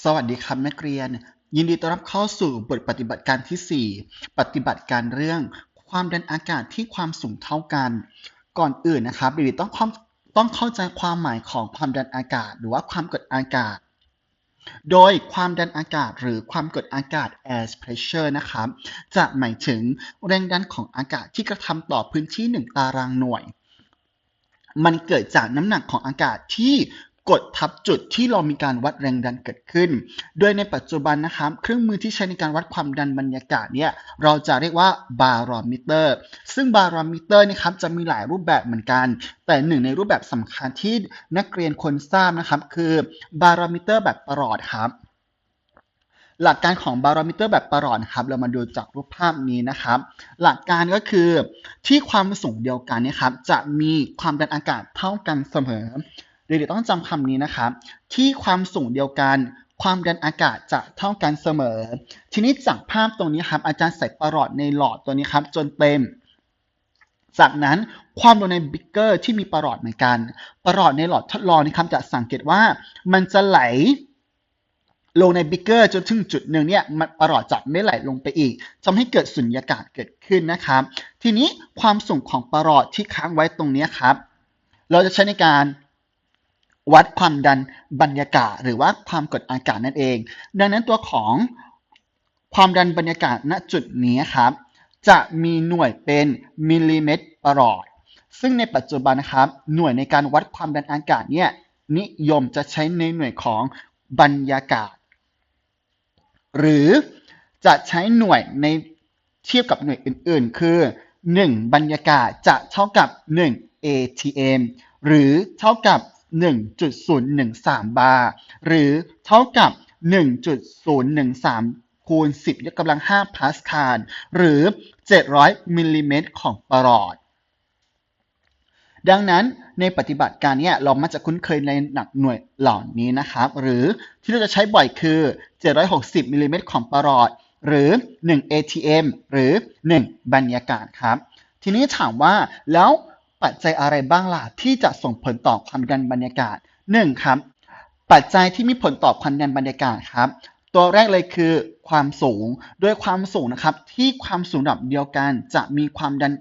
สวัสดีครับนักเรียน ยินดีต้อนรับเข้าสู่บทปฏิบัติการที่ 4 ปฏิบัติการเรื่อง ความดันอากาศที่ความสูงเท่ากัน ก่อนอื่นนะครับเด็กๆต้องความต้องเข้าใจความหมายของความดันอากาศ หรือว่าความกดอากาศ โดยความดันอากาศหรือความกดอากาศ air pressure นะครับ จะหมายถึงแรงดันของอากาศที่กระทำต่อพื้นที่ 1 ตารางหน่วยมันเกิดจากน้ำหนักของอากาศที่ กดทับจุดที่เรามีการวัดแรงดันเกิดขึ้น โดยในปัจจุบันนะครับเครื่องมือที่ใช้ในการวัดความดันบรรยากาศเนี่ยเราจะเรียกว่าบารอมิเตอร์ ซึ่งบารอมิเตอร์นะครับจะมีหลายรูปแบบเหมือนกัน แต่หนึ่งในรูปแบบสำคัญที่นักเรียนควรทราบนะครับ คือบารอมิเตอร์แบบประหลอดครับหลักการของบารอมิเตอร์แบบประหลอดครับ เรามาดูจากรูปภาพนี้นะครับ หลักการก็คือที่ความสูงเดียวกันเนี่ยครับ จะมีความดันอากาศเท่ากันเสมอ เด็กๆต้องจำคำนี้นะครับ ที่ความสูงเดียวกัน ความดันอากาศจะเท่ากันเสมอ ทีนี้จากภาพตรงนี้ครับอาจารย์ใส่ประหลอดในหลอดตัวนี้ครับจนเต็ม จากนั้นความลงในบิกเกอร์ที่มีประหลอดเหมือนกัน ประหลอดในหลอดทดลองนี่ครับจะสังเกตว่ามันจะไหลลงในบิกเกอร์จนถึงจุดหนึ่งเนี่ยมันประหลอดจะไม่ไหลลงไปอีกทำให้เกิดสุญญากาศเกิดขึ้นนะครับ ทีนี้ความสูงของประหลอดที่ค้างไว้ตรงนี้ครับ เราจะใช้ในการ วัดความดันบรรยากาศ หรือว่าความกดอากาศนั่นเอง ดังนั้นตัวของความดันบรรยากาศณจุดนี้ครับ จะมีหน่วยเป็นมิลลิเมตรประหลอด ซึ่งในปัจจุบันนะครับ หน่วยในการวัดความดันอากาศเนี่ยนิยมจะใช้ในหน่วยของบรรยากาศ หรือจะใช้หน่วยในเทียบกับหน่วยอื่นๆ คือ 1 บรรยากาศจะเท่ากับ 1 ATM หรือเท่ากับ 1.013 บาร์ หรือเท่ากับ 1.013 คูณ 10 ยกกำลัง 5 พาสคาล หรือ 700 มิลลิเมตรของปรอด ดังนั้นในปฏิบัติการเนี่ยเรามักจะคุ้นเคยในหนักหน่วยเหล่านี้นะครับ หรือที่เราจะใช้บ่อยคือ 760 มิลลิเมตรของประหลอด หรือ 1 ATM หรือ 1 บรรยากาศครับ ทีนี้ถามว่าแล้ว ปัจจัยอะไรบ้างล่ะที่จะส่งผลต่อความดันบรรยากาศ 1. ครับ ปัจจัยที่มีผลต่อความดันบรรยากาศครับ ตัวแรกเลยคือความสูง โดยความสูงนะครับที่ความสูงระดับเดียวกันจะมีความดัน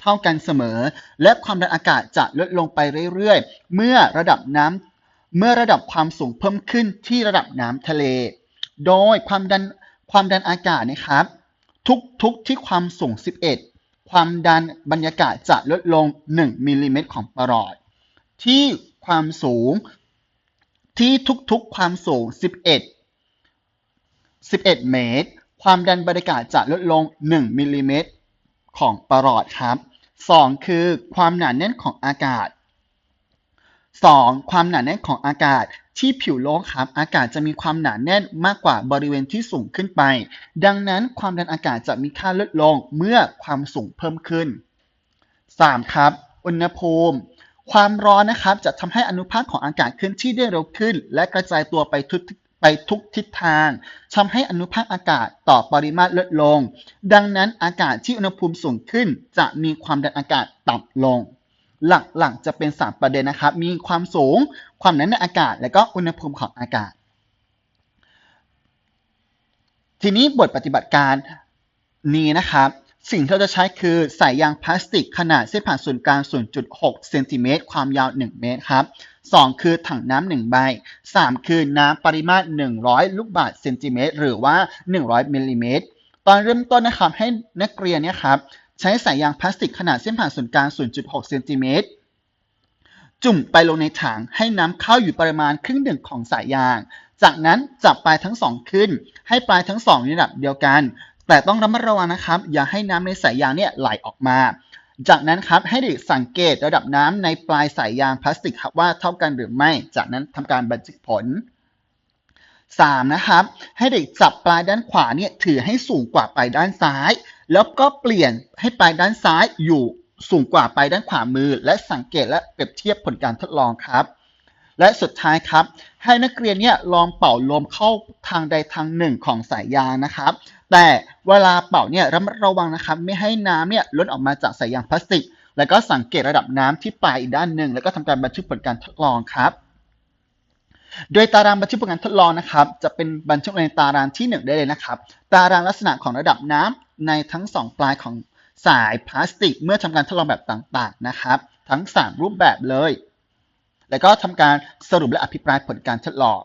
เท่ากันเสมอ และความดันอากาศจะลดลงไปเรื่อยๆ เมื่อระดับน้ำเมื่อระดับความสูงเพิ่มขึ้นที่ระดับน้ำทะเล โดยความดันความดันอากาศนะครับ ทุกทุกที่ความสูง 11 ความดันบรรยากาศจะลดลง 1มิลลิเมตรของปรอด ที่ความสูงที่ทุกๆความสูง 11 11 เมตร ความดันบรรยากาศจะลดลง 1มิลลิเมตรของปรอดครับ 2. คือความหนาแน่นของอากาศ 2. ความหนาแน่นของอากาศที่ผิวโลกครับอากาศจะมีความหนาแน่นมากกว่าบริเวณที่สูงขึ้นไป ดังนั้นความดันอากาศจะมีค่าลดลงเมื่อความสูงเพิ่มขึ้น 3. ครับ อุณหภูมิ ความร้อนนะครับจะทำให้อนุภาคของอากาศเคลื่อนที่ได้เร็วขึ้น และกระจายตัวไปทุกไปทุกทิศทางทำให้อนุภาคอากาศต่อปริมาตรลดลง ดังนั้นอากาศที่อุณหภูมิสูงขึ้น จะมีความดันอากาศต่ำลง หลักๆจะเป็น 3 ประเด็นนะครับ มีความสูง ความหนาแน่นอากาศ และก็อุณหภูมิของอากาศ ทีนี้บทปฏิบัติการนี้นะครับ สิ่งที่เราจะใช้คือสายยางพลาสติกขนาดเส้นผ่านศูนย์กลาง 0.6 เซนติเมตร ความยาว 1 เมตรครับ 2 คือถังน้ำหนึ่งใบ 3 คือน้ำปริมาตร 100 ลูกบาศก์เซนติเมตร หรือว่า 100มิลลิเมตร ตอนเริ่มต้นนะครับให้นักเรียนเนี่ยครับ ใช้สายยางพลาสติกขนาดเส้นผ่านศูนย์กลาง 0.6 เซนติเมตร จุ่มไปลงในถังให้น้ำเข้าอยู่ประมาณครึ่งหนึ่งของสายยาง จากนั้นจับปลายทั้งสองขึ้น ให้ปลายทั้งสองในระดับเดียวกัน แต่ต้องระมัดระวังนะครับ อย่าให้น้ำในสายยางเนี่ยไหลออกมา จากนั้นครับให้เด็กสังเกตระดับน้ำในปลายสายยางพลาสติกครับว่าเท่ากันหรือไม่ จากนั้นทำการบันทึกผล 3. นะครับ ให้เด็กจับปลายด้านขวาเนี่ยถือให้สูงกว่าปลายด้านซ้าย แล้วก็เปลี่ยนให้ปลายด้านซ้ายอยู่สูงกว่าปลายด้านขวามือ และสังเกตและเปรียบเทียบผลการทดลองครับ และสุดท้ายครับ ให้นักเรียนเนี่ยลองเป่าลมเข้าทางใดทางหนึ่งของสายยางนะครับ แต่เวลาเป่าเนี่ยระมัดระวังนะครับ ไม่ให้น้ำเนี่ยล้นออกมาจากสายยางพลาสติก แล้วก็สังเกตระดับน้ำที่ปลายอีกด้านหนึ่งแล้วก็ทำการบันทึกผลการทดลองครับ โดยตารางบันทึกผลการทดลองนะครับ จะเป็นบันทึกในตารางที่ 1 ได้เลยนะครับ ตารางลักษณะของระดับน้ำในทั้ง 2 ปลายของสายพลาสติก เมื่อทำการทดลองแบบต่างๆนะครับ ทั้ง 3 รูปแบบเลย แล้วก็ทำการสรุปและอภิปรายผลการทดลอง